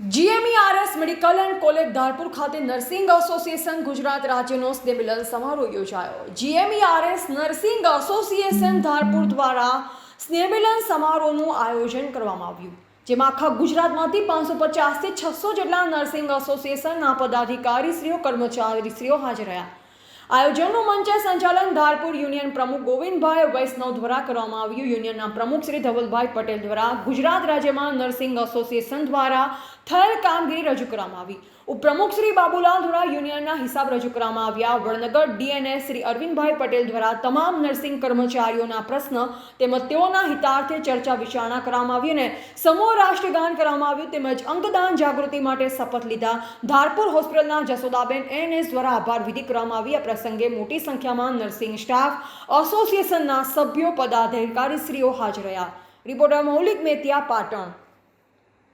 GMERS medical and college Dharpur ખાતે nursing association Gujarat રાજ્યનો સ્નેહમિલન સમારોહ યોજાયો. જીએમઈઆરએસ નર્સિંગ એસોસિએશન ધારપુર દ્વારા સ્નેહમિલન સમારોહનું આયોજન કરવામાં આવ્યું. જેમાં આખા ગુજરાતમાંથી પાંચસો પચાસથી છસો જેટલા નર્સિંગ એસોસિએશનના પદાધિકારીશ્રીઓ, કર્મચારીશ્રીઓ હાજર રહ્યા. આયોજનનું મંચે સંચાલન ધારપુર યુનિયન પ્રમુખ ગોવિંદભાઈ વૈષ્ણવ દ્વારા કરવામાં આવ્યું. યુનિયનના પ્રમુખ શ્રી ધવલભાઈ પટેલ દ્વારા ગુજરાત રાજ્યમાં નર્સિંગ એસોસિએશન દ્વારા થયેલ કામગીરી રજૂ કરવામાં આવી. ઉપપ્રમુખ શ્રી બાબુલાલ દ્વારા યુનિયનના હિસાબ રજૂ કરવામાં આવ્યા. વડનગર ડીએનએસ શ્રી અરવિંદભાઈ પટેલ દ્વારા તમામ નર્સિંગ કર્મચારીઓના પ્રશ્ન તેમજ તેઓના હિતાર્થે ચર્ચા વિચારણા કરવામાં આવી અને સમૂહ રાષ્ટ્રગાન કરવામાં આવ્યું. તેમજ અંગદાન જાગૃતિ માટે શપથ લીધા. ધારપુર હોસ્પિટલના જસોદાબેન એનએસ દ્વારા આભાર વિધિ કરવામાં આવી. આ પ્રસંગે મોટી સંખ્યામાં નર્સિંગ સ્ટાફ, એસોસિએશનના સભ્યો, પદાધિકારીશ્રીઓ હાજર રહ્યા. રિપોર્ટર મૌલિક મેતિયા પાટણ.